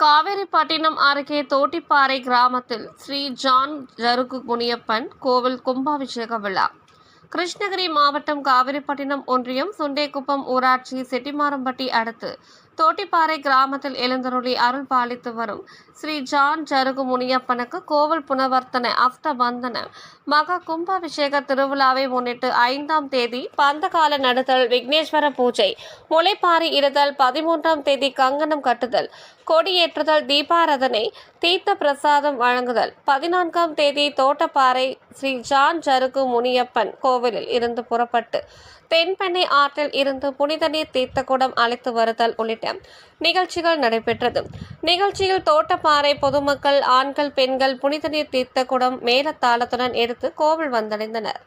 காவிரிப்பட்டினம் அருகே தோட்டிப்பாறை கிராமத்தில் ஸ்ரீ ஜான் ஜருகு முனியப்பன் கோவில் கும்பாபிஷேக விழா. கிருஷ்ணகிரி மாவட்டம் காவிரிப்பட்டினம் ஒன்றியம் சுண்டேக்குப்பம் ஊராட்சி செட்டிமாரம்பட்டி அடுத்து தோட்டிப்பாறை கிராமத்தில் எழுந்தருளி அருள் பாலித்து வரும். ஸ்ரீ ஜான் ஜருகு முனியப்பனுக்கு கோவில் புனவர்த்தன பந்தன மகா கும்பாபிஷேக திருவிழாவை முன்னிட்டு ஐந்தாம் தேதி பந்தகால நடுதல் விக்னேஸ்வர பூஜை முளைப்பாரி இருதல் பதிமூன்றாம் தேதி கங்கணம் கட்டுதல் கொடியேற்றுதல் தீபாரதனை தீர்த்த பிரசாதம் வழங்குதல். பதினான்காம் தேதி தோட்டப்பாறை ஸ்ரீ ஜான் ஜருகு முனியப்பன் கோவிலில் இருந்து புறப்பட்டு தென்பெண்ணை ஆற்றில் இருந்து புனித நீர் தீர்த்தக்குடம் அழைத்து வருதல் உள்ளிட்ட நிகழ்ச்சிகள் நடைபெற்றது. நிகழ்ச்சியில் தோட்டப்பாறை பொதுமக்கள் ஆண்கள் பெண்கள் புனித நீர் தீர்த்த குடம் மேலத்தாளத்துடன் எடுத்து கோவில் வந்தடைந்தனர்.